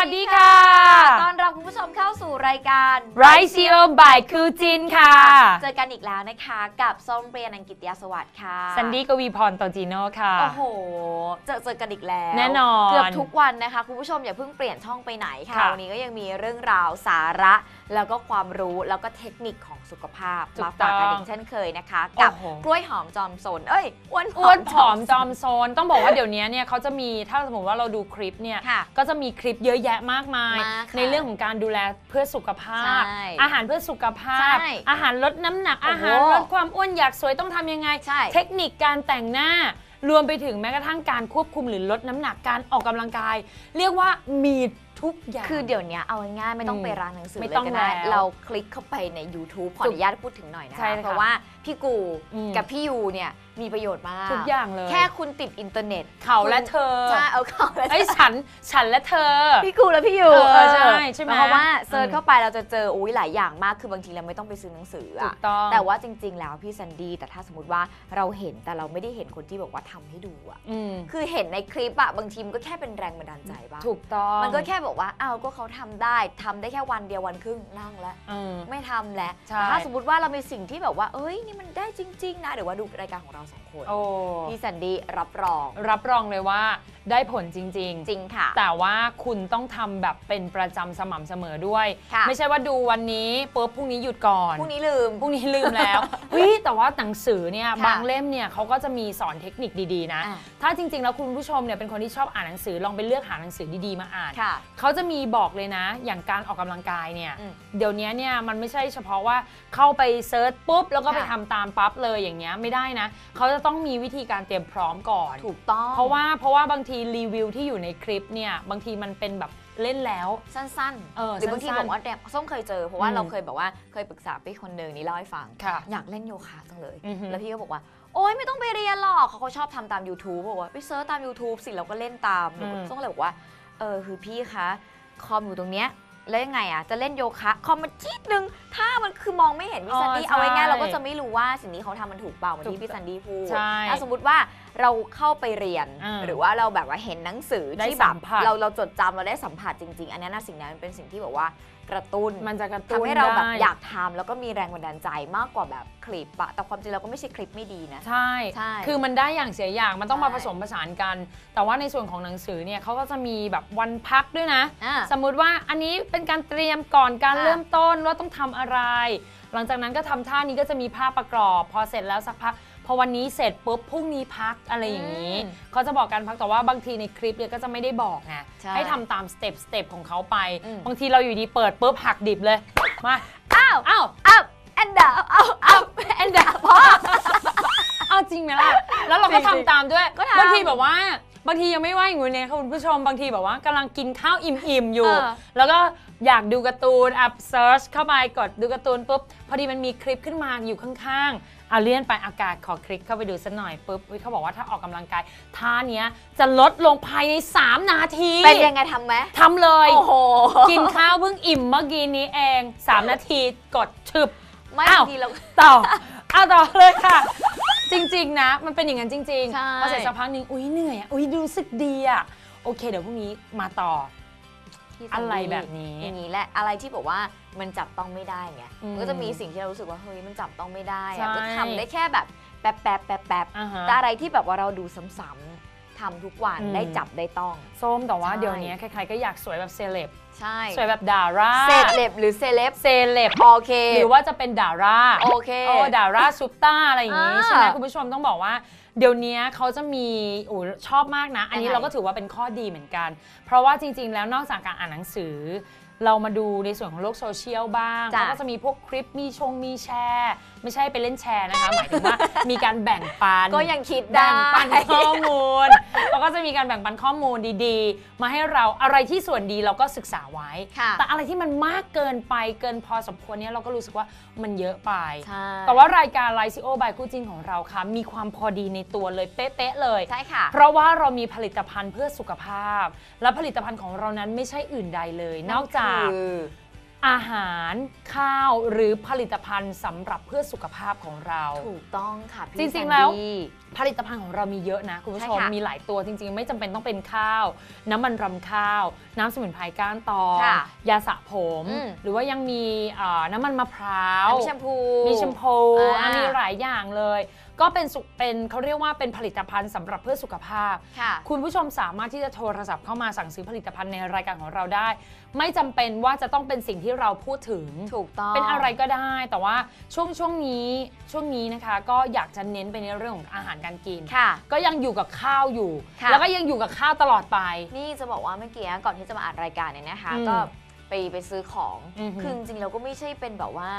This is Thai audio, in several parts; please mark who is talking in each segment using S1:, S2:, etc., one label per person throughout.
S1: วัสดีค่ะ
S2: คุณผู้ชมเข้าสู่รายการ
S1: ไรซีโอบายคูจินค่ะ
S2: เจอกันอีกแล้วนะคะกับส้มเปรียนังกิตยาสวัสดิ์ค่ะ
S1: ซันดี้กวีพรโตจิโนค่ะ
S2: โอ้โห เจอเจอกันอีกแล้ว
S1: แน่นอน
S2: เกือบทุกวันนะคะ คุณผู้ชมอย่าเพิ่งเปลี่ยนช่องไปไหนค่ะ
S1: ค่ะ
S2: วันนี้ก็ยังมีเรื่องราวสาระ แล้วก็ความรู้แล้วก็เทคนิคของสุขภาพ
S1: ถูก
S2: มาฝากกัน
S1: ต้อง
S2: อีกเช่นเคยนะคะ กับ
S1: โอ้โห
S2: กล้วยหอมจอมสนเอ้ยอ้วน
S1: อ้วนผอมจอมโซนต้องบอกว่าเดี๋ยวนี้เนี่ยเขาจะมีถ้าสมมติว่าเราดูคลิปเนี่ย
S2: ค่ะ
S1: ก็จะมีคลิปเยอะแยะมากมาย
S2: มากค่ะ
S1: ในเรื่องของการดูแลเพื่อสุขภาพ
S2: ใช่
S1: อาหารเพื่อสุขภาพ
S2: ใช่
S1: อาหารลดน้ำหนัก
S2: โอ้
S1: อา
S2: โห
S1: หารลดความอ้วนอยากสวยต้องทำยังไง
S2: ใช่
S1: เทคนิคการแต่งหน้า รวมไปถึงแม้กระทั่งการควบคุมหรือลดน้ำหนักการออกกำลังกาย เรียกว่ามีทุกอย่าง
S2: คือเดี๋ยวนี้เอาง่ายๆไม่ต้อง
S1: อืม
S2: ไปร้านหนังสือ
S1: ไม่
S2: เลย
S1: ต้อง
S2: ก็ได้
S1: แล้ว
S2: เราคลิกเข้าไปใน YouTube ขออนุญาตพูดถึงหน่อยนะ
S1: ใช่
S2: คะ
S1: เลยค่ะ
S2: เพราะว่าพี่กู
S1: อืม
S2: กับพี่ยูเนี่ยมีประโยชน์มาก
S1: ทุกอย่างเลย
S2: แค่คุณติดอินเทอร์เน็ต
S1: เขาและเธอ
S2: ใช่เอาเขาและ
S1: ไอ้ยฉันฉันและเธอ
S2: พี่กูและพี่ยู
S1: เออใช่ใช่ไหม
S2: เพราะว่าเซิร์ช
S1: อืม
S2: เข้าไปเราจะเจออุ้ยหลายอย่างมากคือบางทีเราไม่ต้องไปซื้อหนังสือ
S1: ถู
S2: อะ
S1: กต้อง
S2: แต่ว่าจริง ๆ แล้วพี่แซนดี้แต่ถ้าสมมติว่าเราเห็นแต่เราไม่ได้เห็นคนที่บอกว่าทำให้ดูอะ
S1: อืม
S2: คือเห็นในคลิปอะบางทีมันก็แค่เป็นแรงบันดาลใจบ้าง
S1: ถูกต้อง
S2: มันก็แค่บอกว่าอ้าวก็เขาทำได้ทำได้แค่วันเดียววันครึ่งนั่งแล้ว
S1: อืม
S2: ไม่ทำแล้ว
S1: ใช่
S2: แต่ถ้าสมมติว่าเรามีสิ่งที่แบบว่า เอ้ยนี่มันได้จริง ๆ นะเดี๋ยวว่าดูรายการของเราสองคน
S1: โอ้
S2: พี่แซนดี้รับรอง
S1: รับรองเลยว่า ได้ผลจริง
S2: จริงค่ะ
S1: ๆแต่ว่าคุณต้องทำแบบเป็นประจำสม่ำเสมอด้วย
S2: ค่ะ
S1: ไม่ใช่ว่าดูวันนี้ปุ๊บพรุ่งนี้หยุดก่อน
S2: พรุ่งนี้ลืม
S1: พรุ่งนี้ลืมแล้ววิแต่ว่าหนังสือเนี่ย
S2: ค่ะ
S1: บางเล่มเนี่ยเขาก็จะมีสอนเทคนิคดีๆนะ
S2: อะ
S1: ถ้าจริงๆ แล้วคุณผู้ชมเนี่ยเป็นคนที่ชอบอ่านหนังสือลองไปเลือกหาหนังสือดีๆมาอ่าน
S2: ค่ะ
S1: เขาจะมีบอกเลยนะ อย่างการออกกำลังกายเนี่ย
S2: อืม
S1: เดี๋ยวนี้เนี่ยมันไม่ใช่เฉพาะว่าเข้าไปเซิร์ชปุ๊บ แล้วก็ไป
S2: ค่ะ
S1: ทำตามปั๊บเลยอย่างเงี้ยไม่ได้นะ เขาจะต้องมีวิธีการเตรียมพร้อมก่อน
S2: ถูกต้อง
S1: เพราะว่าเพราะว่าบางทีรีวิวที่อยู่ในคลิปเนี่ยบางทีมันเป็นแบบเล่นแล้ว
S2: สั้น
S1: เออ
S2: หรือบางที
S1: สั้นๆ
S2: บอกว่าแดมส้มเคยเจอ เพราะว่า
S1: อืม
S2: เราเคยแบบว่าเคยปรึกษาพี่คนหนึ่งนี่เล่าให้ฟัง
S1: ค่ะ
S2: อยากเล่นโยคะจังเลย
S1: อือฮึ
S2: แล้วพี่ก็บอกว่า โอ๊ยไม่ต้องไปเรียนหรอกเขาก็ชอบทำตาม YouTube บอกว่าไปเซิร์ชตาม YouTube สิเราก็เล่นตาม
S1: อืม
S2: ส้มก็เลยบอกว่า เออคือพี่คะคอมอยู่ตรงเนี้ย แล้วยังไงอะ จะเล่นโยคะคอมมันจี๊ดนึง ถ้ามันคือมองไม่เห็นพี่ซันดี้เอาไว้ง่ายเราก็จะไม่รู้ว่าสิ่งนี้เขาทำมันถูกเปล่าเหมือนที่พี่ซันดี้พูด
S1: ใช่
S2: ถ้าสมมติว่าเราเข้าไปเรียน
S1: อ่า
S2: หรือว่าเราแบบว่าเห็นหนังสือ
S1: ได้
S2: ที่แบ
S1: สั
S2: บ
S1: มผัส
S2: เราเราจดจำเราได้สัมผัสจริง ๆ อันนี้น่าสิ่งนั้นเป็นสิ่งที่แบบว่า กระตุ้น
S1: มันจะกระตุ้น
S2: ทำให้เราแบบ
S1: ได้
S2: อยากทำแล้วก็มีแรงบันดาลใจมากกว่าแบบคลิปอะแต่ความจริงเราก็ไม่ใช่คลิปไม่ดีนะ
S1: ใช่
S2: ใช่
S1: คือมันได้อย่างเสียอย่างมันต้องมา
S2: ใช่
S1: ผสมผสานกัน แต่ว่าในส่วนของหนังสือเนี่ยเขาก็จะมีแบบวันพักด้วยนะ
S2: อ่า
S1: สมมุติว่าอันนี้เป็นการเตรียมก่อนการ
S2: ค่ะ
S1: เริ่มต้นว่าต้องทำอะไร หลังจากนั้นก็ทำท่านี้ก็จะมีภาพประกอบ พอเสร็จแล้วสักพัก พอวันนี้เสร็จปุ๊บพรุ่งนี้พักอะไรอย่างนี้
S2: อืม
S1: เขาจะบอกการพักแต่ว่าบางทีในคลิปเนี่ยก็จะไม่ได้บอกไง
S2: ใช่
S1: ให้ทำตามสเต็ปสเต็ปของเขาไป
S2: อืม
S1: บางทีเราอยู่ดีเปิดปุ๊บหักดิบเลยมา
S2: อ้าว
S1: อ้าว
S2: อัพแอนดาอ้าวอัพแอนดาพอ
S1: เอาจริงไหมล่ะ แล้วเราก็
S2: จริงๆ
S1: ทำตามด้วย
S2: ก็ทำ
S1: บางทีแบบว่า บางทียังไม่ว่าอย่างงู้นเนี่ยค่ะคุณผู้ชมบางทีแบบว่ากำลังกินข้าวอิ่มๆอยู่
S2: เออ
S1: แล้วก็อยากดูการ์ตูนอัพเซิร์ชเข้าไปกดดูการ์ตูนปุ๊บพอดีมันมีคลิปขึ้นมาอยู่ข้างๆเอาเลื่อนไปอากาศขอคลิกเข้าไปดูสักหน่อยปุ๊บอุ๊ยเขาบอกว่าถ้าออกกำลังกายท่าเนี้ยจะลดลงภายใน 3 นาที
S2: เป็นยังไงทำไหม
S1: ทำเลย
S2: โอ้โห
S1: กินข้าวเพิ่งอิ่มเมื่อกี้นี้เอง 3 นาทีกดชึบ
S2: ไม่
S1: อ้าว
S2: บางทีเรา
S1: ต่อ เอาต่อเลยค่ะ จริง ๆ นะ มันเป็นอย่างนั้นจริง
S2: ใช่
S1: ๆพอเสร็จสักพักหนึ่งอุ้ยเหนื่อยอะอุ้ยรู้สึกดีอะโอเค เดี๋ยวพรุ่งนี้มาต่อ
S2: ที่ซันดี้
S1: อะไรแบบนี้
S2: อย่างนี้แหละอะไรที่บอกว่ามันจับต้องไม่ได้ไง
S1: อืม
S2: มันก็จะมีสิ่งที่เรารู้สึกว่าเฮ้ยมันจับต้องไม่ได้
S1: ใช่
S2: อะก็ทำได้แค่แบบแป๊บแป๊บแป๊บแป๊บ
S1: อ่าฮะ
S2: แต่อะไรที่แบบว่าเราดูซ้ำๆ ทำทุกวัน
S1: อืม
S2: ได้จับได้ต้อง
S1: ส้มแต่ว่า
S2: ใช่
S1: เดี๋ยวนี้ใครๆก็อยากสวยแบบเซเลบ
S2: ใช่
S1: สวยแบบดารา
S2: เซเลบหรือเซเลบ
S1: เซเลบ
S2: โอเค
S1: หรือว่าจะเป็นดารา
S2: โอเค
S1: โอ้ดาราซุปตาอะไรอย่างนี้
S2: อ่า
S1: ใช่ไหมคุณผู้ชมต้องบอกว่า เดี๋ยวนี้เขาจะมีโอ้ชอบมากนะ อันนี้
S2: ยังไง
S1: เราก็ถือว่าเป็นข้อดีเหมือนกัน เพราะว่าจริง ๆ แล้วนอกจากการอ่านหนังสือ เรามาดูในส่วนของโลกโซเชียลบ้าง
S2: จ้ะ
S1: เขาก็จะมีพวกคลิปมีชงมีแชร์ ไม่ใช่ไปเล่นแชร์นะคะ หมายถึงว่ามีการแบ่งปัน
S2: ก็ยังคิดได้
S1: แบ่งปันข้อมูล แล้วก็จะมีการแบ่งปันข้อมูลดีๆ มาให้เราอะไรที่ส่วนดีเราก็ศึกษาไว้
S2: ค่ะ
S1: แต่อะไรที่มันมากเกินไปเกินพอสมควรเนี้ยเราก็รู้สึกว่ามันเยอะไป
S2: ใช่
S1: แต่ว่ารายการไลซิโอบายคู่จริงของเราค่ะมีความพอดีในตัวเลยเป๊ะๆเลย
S2: ใช่ค่ะ
S1: เพราะว่าเรามีผลิตภัณฑ์เพื่อสุขภาพ และผลิตภัณฑ์ของเรานั้นไม่ใช่อื่นใดเลย นอกจาก
S2: คือ
S1: อาหารข้าวหรือผลิตภัณฑ์สำหรับเพื่อสุขภาพของเรา
S2: ถูกต้องค่ะพี่
S1: จริงๆ
S2: แซน
S1: แล้ว
S2: ดี้
S1: ผลิตภัณฑ์ของเรามีเยอะนะ คุณผู้ชม
S2: ใช่ค่ะ
S1: มีหลายตัวจริงๆ ไม่จำเป็นต้องเป็นข้าว น้ำมันรำข้าว น้ำสมุนไพรก้านตอง
S2: ค่ะ
S1: ยาสระผม
S2: อืม
S1: หรือว่ายังมีเอ่อน้ำมันมะพร้าว
S2: มีแชมพู
S1: มีแชมพู
S2: อ่า
S1: อะมีหลายอย่างเลย ก็เป็นสุเป็นเขาเรียกว่าเป็นผลิตภัณฑ์สำหรับเพื่อสุขภาพ
S2: ค่ะ
S1: คุณผู้ชมสามารถที่จะโทรศัพท์เข้ามาสั่งซื้อผลิตภัณฑ์ในรายการของเราได้ ไม่จำเป็นว่าจะต้องเป็นสิ่งที่เราพูดถึง
S2: ถูกต้อง
S1: เป็นอะไรก็ได้แต่ว่าช่วงช่วงนี้ช่วงนี้นะคะ ก็อยากจะเน้นไปในเรื่องของอาหารการกิน
S2: ค่ะ
S1: ก็ยังอยู่กับข้าวอยู่
S2: ค่ะ
S1: แล้วก็ยังอยู่กับข้าวตลอดไป
S2: นี่จะบอกว่าเมื่อกี้ก่อนที่จะมาอัดรายการเนี่ยนะคะ
S1: อืม
S2: ก็ไปไปซื้อของ
S1: อือหือ
S2: คือจริงๆเราก็ไม่ใช่เป็นแบบว่า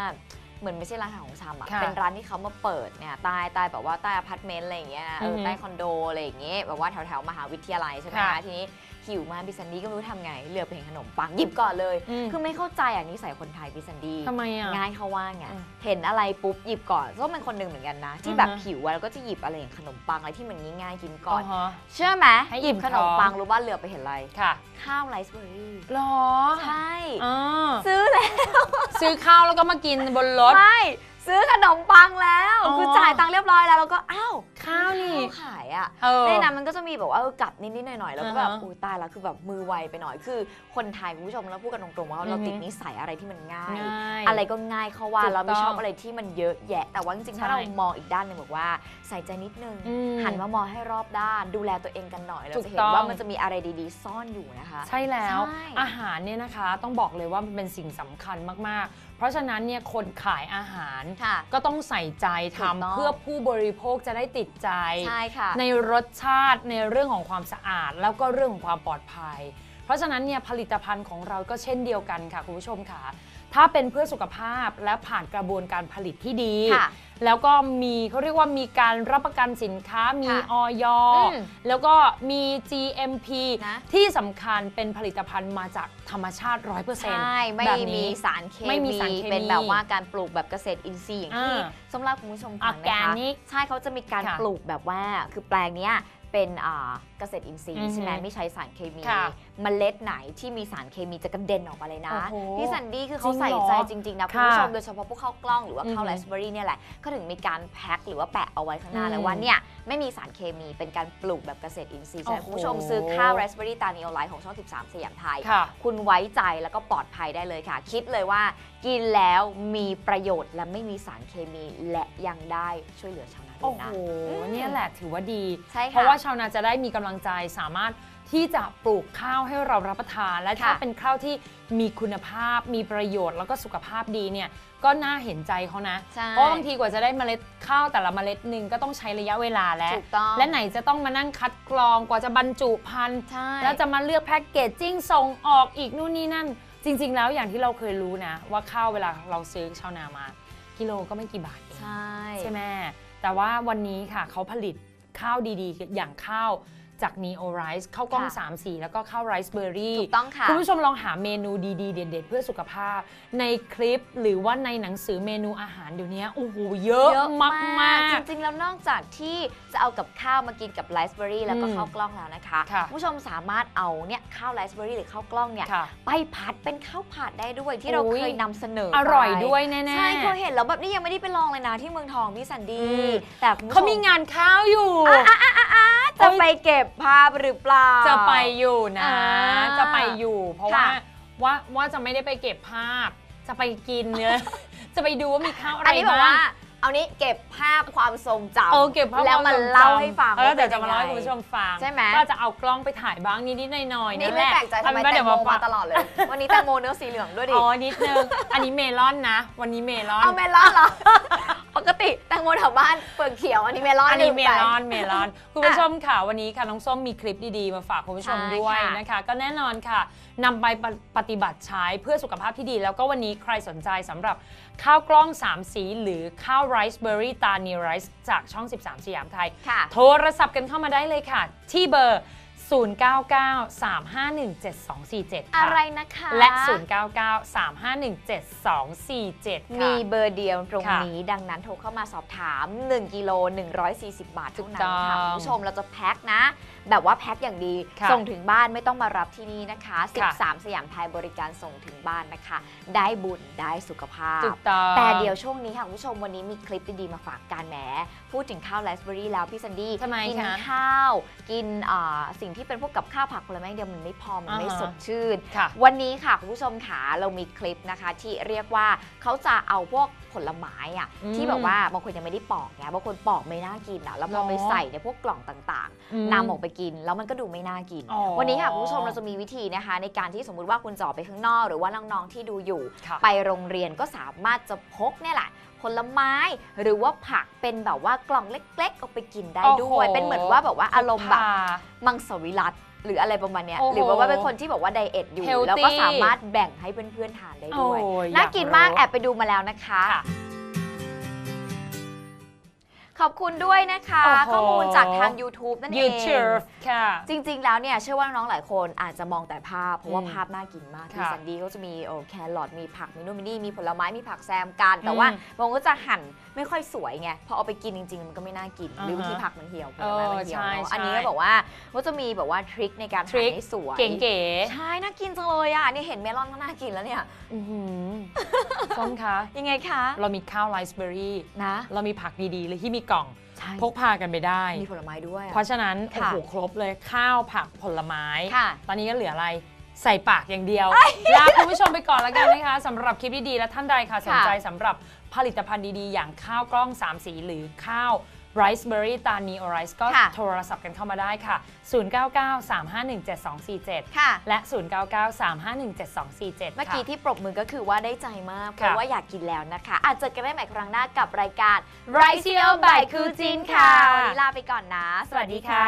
S2: เหมือนไม่ใช่ร้านขายของชำอะ
S1: ค่ะ
S2: เป็นร้านที่เขามาเปิดเนี่ยใต้ใต้แบบว่าใต้อพาร์ตเมนต์อะไรอย่างเงี้ยนะเอ
S1: อื
S2: อ
S1: อหือ
S2: ใต้คอนโดอะไรอย่างเงี้ยแบบว่าแถวแถวๆมหาวิทยาลัยใช่ไหม
S1: ค่ะ
S2: คะทีนี้ หิวมากพี่ซันดี้ก็ไม่รู้ทำไงเหลือไปเห็นขนมปังหยิบก่อนเลย
S1: อืม
S2: คือไม่เข้าใจอะนิสัยคนไทยพี่ซันดี้
S1: ทำไมอะ
S2: ง่ายเขาว่าไง
S1: อืม
S2: เห็นอะไรปุ๊บหยิบก่อนก็เป็นคนหนึ่งเหมือนกันนะ ที่แบบ
S1: อือฮะ
S2: หิวอะแล้วก็จะหยิบอะไรอย่างขนมปังอะไรที่มันง่ายๆกินก่อน
S1: ฮะ
S2: เชื่อไหม
S1: ให้
S2: หยิบ
S1: อิ่ม
S2: ขนม
S1: ท้อง
S2: ปังรู้ว่าเหลือไปเห็นอะไร
S1: ค่ะ
S2: ข้าวไรซ์เบอร์รี่
S1: หรอ
S2: ใช่
S1: อ่า
S2: ซื้อแล้ว
S1: ซื้อข้าวแล้วก็มากินบนรถ
S2: ไม่ ซื้อขนมปังแล้ว
S1: อ๋อ
S2: คือจ่ายตังค์เรียบร้อยแล้วแล้วก็อ้าว
S1: ข้าวนี่
S2: ข้าวขายอะ
S1: เออ
S2: ในนั้นมันก็จะมีแบบว่าเออกลับนิดๆหน่อยๆแล้วก็แบบ
S1: อ่าฮะ
S2: อุ้ยตายแล้วคือแบบมือไวไปหน่อยคือ คนไทยคุณผู้ชมเราพูดกันตรงๆว่าเรา
S1: อือฮึ
S2: ติดนิสัยอะไรที่มันง่าย
S1: ง่าย
S2: อะไรก็ง่ายเข้าว่า
S1: ถูก
S2: เราไม่ชอบ
S1: ต้อง
S2: อะไรที่มันเยอะแยะ แต่ว่าจริงๆ
S1: ใช่
S2: ถ้าเรามองอีกด้านหนึ่งบอกว่าใส่ใจนิดนึง
S1: อืม
S2: หันมามองให้รอบด้าน ดูแลตัวเองกันหน่อยเรา
S1: ถูก
S2: จะเห็น
S1: ต้อง
S2: ว่ามันจะมีอะไรดีๆ ซ่อนอยู่นะคะ
S1: ใช่แล้ว
S2: ใช่
S1: อาหารเนี่ยนะคะต้องบอกเลยว่ามันเป็นสิ่งสำคัญมากๆ เพราะฉะนั้นเนี่ยคนขายอาหาร
S2: ค่ะ
S1: ก็ต้องใส่ใจ
S2: ถูกต้อ
S1: ทำ
S2: ง
S1: เพื่อผู้บริโภคจะได้ติดใจ
S2: ใช่ค่ะ
S1: ในรสชาติในเรื่องของความสะอาด แล้วก็เรื่องของความปลอดภัย เพราะฉะนั้นเนี่ยผลิตภัณฑ์ของเราก็เช่นเดียวกันค่ะคุณผู้ชมค่ะ ถ้าเป็นเพื่อสุขภาพและผ่านกระบวนการผลิตที่ดี
S2: ค่ะ
S1: แล้วก็มีเขาเรียกว่ามีการรับประกันสินค้ามี
S2: ค่ะ
S1: ออย
S2: อืม
S1: แล้วก็มี GMP
S2: นะ
S1: ที่สำคัญเป็นผลิตภัณฑ์มาจากธรรมชาติ 100%
S2: ใช่ไม่
S1: แบบ
S2: มี
S1: นี้
S2: สารเค
S1: ไม่มีสารเคมี
S2: เป็นแบบว่าการปลูกแบบเกษตรอินทรีย์อย่างที่
S1: อ่า
S2: ส้มเล่าคุณผู้ชมฟังนะคะ
S1: Organic
S2: ใช่เขาจะมีการ
S1: ค่ะ
S2: ปลูกแบบว่าคือแปลงเนี้ย เป็นอ่าเกษตรอินทรี
S1: อือ
S2: ย์
S1: ฮึ
S2: ใช่ไหมไม่ใช้สารเคมี
S1: ค่ะ
S2: เมล็ดไหนที่มีสารเคมีจะกระเด็นออกมาเลยนะ
S1: โอ้โห
S2: พี่สันดี้คือเขา
S1: จริง
S2: ใส่
S1: เหรอ
S2: ใจจริง ๆ นะคุณ
S1: ค่ะ
S2: ผู้ชมโดยเฉพาะพวกข้าวกล้องหรือว่าข้าว
S1: อือฮึ
S2: ไรซ์เบอร์รี่เนี่ยแหละก็ถึงมีการแพ็คหรือว่าแปะเอาไว้ข้างหน้า
S1: อืม
S2: เลยว่าเนี่ยไม่มีสารเคมีเป็นการปลูกแบบเกษตรอินทรีย์ใช่ไหม
S1: โอ้โห
S2: คุณผู้ชมซื้อข้าวไรซ์เบอร์รี่ตานีโอไลท์ของช่อง 13 สยามไทย
S1: ค่ะ
S2: คุณไว้ใจแล้วก็ปลอดภัยได้เลยค่ะ คิดเลยว่ากินแล้วมีประโยชน์และไม่มีสารเคมีและยังได้ช่วยเหลือชาวนาด้
S1: โอ้
S2: วย
S1: โห
S2: นะอืม
S1: เนี่ยแหละถือว่าดี
S2: ใช่ค่ะ
S1: เพราะว่าชาวนาจะได้มีกำลังใจสามารถที่จะปลูกข้าวให้เรารับประทาน และถ้า
S2: ค่ะ
S1: เป็นข้าวที่มีคุณภาพ มีประโยชน์แล้วก็สุขภาพดีเนี่ยก็น่าเห็นใจเขานะ
S2: ใช่
S1: เพราะบางทีกว่าจะได้เมล็ดข้าวแต่ละเมล็ดหนึ่งก็ต้องใช้ระยะเวลาแล้ว
S2: ถูกต้อง
S1: และไหนจะต้องมานั่งคัดกรองกว่าจะบรรจุพันธุ์
S2: ใช่
S1: แล้วจะมาเลือกแพ็กเกจจิ้งส่งออกอีกนู่นนี่นั่น จริง ๆ แล้วอย่างที่เราเคยรู้นะ ว่าข้าวเวลาเราซื้อชาวนามา กิโลก็ไม่กี่บาทเอง
S2: ใช่
S1: ใช่ไหม แต่ว่าวันนี้ค่ะเขาผลิตข้าวดีๆ อย่างข้าว จาก Neo Rice ข้าวกล้อง
S2: ค่ะ
S1: 3สีแล้วก็ข้าวไรซ์เบอร์รี่
S2: ถูกต้องค่ะ
S1: คุณผู้ชมลองหาเมนูดีๆ เด็ดๆ เพื่อสุขภาพ ในคลิปหรือว่าในหนังสือเมนูอาหารเดี๋ยวนี้โอ้โหเยอะ
S2: เยอะ
S1: มามา
S2: ก
S1: ก
S2: จริง ๆ แล้วนอกจากที่จะเอากับข้าวมากินกับไรซ์เบอร์รี่แล้วก็
S1: อืม
S2: ข้าวกล้องแล้วนะคะ
S1: ค่ะ
S2: ณผู้ชมสามารถเอาเนี่ยข้าวไรซ์เบอร์รี่หรือข้าวกล้องเนี่ย
S1: ค่ะ
S2: ไปผัดเป็นข้าวผัดได้ด้วยที่เรา
S1: อุ๊ย
S2: เคยนำเสนอ
S1: อ
S2: อ
S1: ร่อยด้วยแน่ๆ
S2: ใช่เคยเห็นแล้วแบบนี้ยังไม่ได้ไปลองเลยนะที่เมืองทองพี่สันดี
S1: อืม
S2: แต่คุณผู้ช
S1: เขามีงานข้าวอยู่
S2: จะไปเก็บภาพหรือเปล่า
S1: จะไปอยู่นะ
S2: อ่า
S1: จะไปอยู่ เพราะว่า
S2: ค่ะ
S1: ว่าว่าจะไม่ได้ไปเก็บภาพ จะไปกินเนี่ยจะไปดูว่ามีข้าวอะไร
S2: อันนี้บอก
S1: บ้า
S2: ว่าง เอานี้เก็บภาพความทรงจำ
S1: เออเก็บภาพ
S2: แล้วมา
S1: ควทรงจำ
S2: เล่าให้ฟัง
S1: เออ
S2: ว่า
S1: เดี๋ยวจะมา
S2: เป็นยังไง
S1: เล่าให้คุณผู้ชมฟัง
S2: ใช่ไหม
S1: ก็จะเอากล้องไปถ่ายบ้างนิดๆหน่อยๆ
S2: นี่
S1: นั่น
S2: ไม่
S1: แหละ
S2: แปลกใจทำไม
S1: เอาเป็นว่า
S2: แต
S1: เดี๋
S2: ง
S1: ยว
S2: โม
S1: มาฟั
S2: มางตลอดเลย วันนี้แตงโมเนื้อสีเหลืองด้วยดิ
S1: อ๋อนิดนึง อันนี้เมลอนนะ วันนี้เมลอน
S2: เอาเมลอนเหรอ ปกติแตงโมแถวบ้านเปลือกเขียวอันนี้เมลอน
S1: อันนี้
S2: ลื
S1: เม
S2: ไป
S1: ลอนเมลอน คุณผู้ชมค่ะวันนี้ค่ะน้องส้มมีคลิปดีๆ มาฝากคุณผู้ชม
S2: ใช่
S1: ด้วย
S2: ค่ะ
S1: นะคะ ก็แน่นอนค่ะนำไปปฏิบัติใช้เพื่อสุขภาพที่ดี แล้วก็วันนี้ใครสนใจสำหรับข้าวกล้อง 3 สีหรือข้าวไรซ์เบอร์รี่ตานีไรซ์จากช่อง 13 สยามไทย
S2: ค่ะ
S1: โทรศัพท์กันเข้ามาได้เลยค่ะ ที่เบอร์0 0993517247
S2: อะไร
S1: ค่ะ
S2: นะคะ
S1: และ 0993517247
S2: มี
S1: ค่ะ
S2: เบอร์เดียวตรง
S1: ค่ะ
S2: นี้ดังนั้นโทรเข้ามาสอบถาม 1กิโล140 บาทเท่านั้นค่ะ
S1: ถูกต้อง
S2: คุณผู้ชมเราจะแพ็คนะ แบบว่าแพ็คอย่างดี
S1: ค่ะ
S2: ส่งถึงบ้านไม่ต้องมารับที่นี่นะคะ
S1: ค่ะ
S2: 13 สยามไทยบริการส่งถึงบ้านนะคะ ได้บุญได้สุขภาพ
S1: ถูกต้อง
S2: แต่เดี๋ยวช่วงนี้ค่ะคุณผู้ชมวันนี้มีคลิปดีๆมาฝากกันแหมพูดถึงข้าวไรซ์เบอรี่แล้วพี่ซันดี้
S1: ทำไม
S2: กิ
S1: คะ
S2: ข้าวกินอ่าสิ่งที่เป็นพวกกับข้าวผักผลไม้อย่างเดียวมันไม่พอมันไม่
S1: อ่าฮะ
S2: สดชื่น
S1: ค่ะ
S2: วันนี้ค่ะคุณผู้ชมขาเรามีคลิปนะคะ ที่เรียกว่าเขาจะเอาพวก ผลไม้อะ
S1: อืม
S2: ที่แบบว่าบางคนยังไม่ได้ปอกไงบางคนปอกไม่น่ากินอะแล้วพอ
S1: หรอ
S2: ไปใส่ในพวกกล่องต่าง
S1: อืม
S2: ๆนำออกไปกิน แล้วมันก็ดูไม่น่ากิน
S1: อ๋อ
S2: วันนี้ค่ะคุณผู้ชมเราจะมีวิธีนะคะ ในการที่สมมุติว่าคุณจะออกไปข้างนอก หรือว่าน้องๆที่ดูอยู่
S1: ค่ะ
S2: ไปโรงเรียนก็สามารถจะพกเนี่ยแหละผลไม้หรือว่าผักเป็นแบบว่ากล่องเล็กๆเอาไปกินได้
S1: โอ้โห
S2: ด้วย เป็นเหมือนว่าแบบว่าอารมณ์แบบ
S1: พา
S2: มังสวิรัต หรืออะไรประมาณเนี้ย
S1: โอ้โห
S2: หรือว่าเป็นคนที่บอกว่าไดเอทอยู่
S1: Healthy
S2: แล้วก็สามารถแบ่งให้เพื่อนๆทานได้ด้วย
S1: โอ้ย
S2: น่ากิน
S1: อยากรู้
S2: มากแอบไปดูมาแล้วนะคะ
S1: ค่ะ
S2: ขอบคุณด้วยนะคะ
S1: โอ้โห
S2: ข้อมูลจากทาง YouTube นั่นเอง
S1: YouTube ค่ะ
S2: จริง ๆ แล้วเนี่ยเชื่อว่าน้องๆหลายคนอาจจะมองแต่ภาพ เพราะว่า
S1: อืม
S2: ภาพน่ากินมาก
S1: ค่ะ
S2: ที่ซันดี้ก็จะมีโอ้แครอทมีผักมีนู่นมีนี่มีผลไม้มีผักแซมกัน แต่ว่า
S1: อืม
S2: บางคนก็จะหั่นไม่ค่อยสวยไงพอเอาไปกินจริง ๆ มันก็ไม่น่ากิน หรือ
S1: อ่าฮะ
S2: บางทีผักมันเหี่ยวผลไม้มันเหี่ยว
S1: เออใช่
S2: เนาะ
S1: ใช่
S2: อันนี้ก็บอกว่าก็จะมีแบบว่าทริคในการ
S1: ทริ
S2: หั่น
S1: ค
S2: ให้สวย
S1: เก๋
S2: ใช่น่ากินจังเลยอะนี่เห็นเมลอนก็น่ากินแล้วเนี่ย
S1: ๆอื้อหือส้มคะ
S2: ยังไงคะ
S1: เรามีข้าวไรซ์เบอร์รี่
S2: นะ
S1: เรามีผักดีๆเลยที่มีกล่อง
S2: ใช่
S1: พกพากันไปได้
S2: มีผลไม้ด้วยอะ
S1: เพราะฉะนั้นโอ้
S2: ค่ะ
S1: โหครบเลยข้าวผักผลไม้
S2: ค่ะ
S1: ตอนนี้ก็เหลืออะไรใส่ปากอย่างเดียวลาคุณผู้ชมไปก่อนแล้วกันนะคะสำหรับคลิปดีๆและท่านใดค่ะสนใจสำหรับ ผลิตภัณฑ์ดีๆ อย่างข้าวกล้อง 3 สีหรือข้าวไรซ์เบอร์รี่ตานีโอไรซ์ก็
S2: ค่ะ
S1: โทรศัพท์กันเข้ามาได้ค่ะ 0993517247
S2: ค่ะ
S1: และ 0993517247
S2: เมื่อกี้ที่ปรบมือก็คือว่าได้ใจมาก เพ
S1: ค่ะ
S2: ราะว่าอยากกินแล้วนะคะ อาจเจอกันได้ใหม่ครั้งหน้ากับรายการ
S1: Rice Hill by
S2: คูจินค่ะวันนี้ลาไปก่อนนะ สวัสดีค่ะ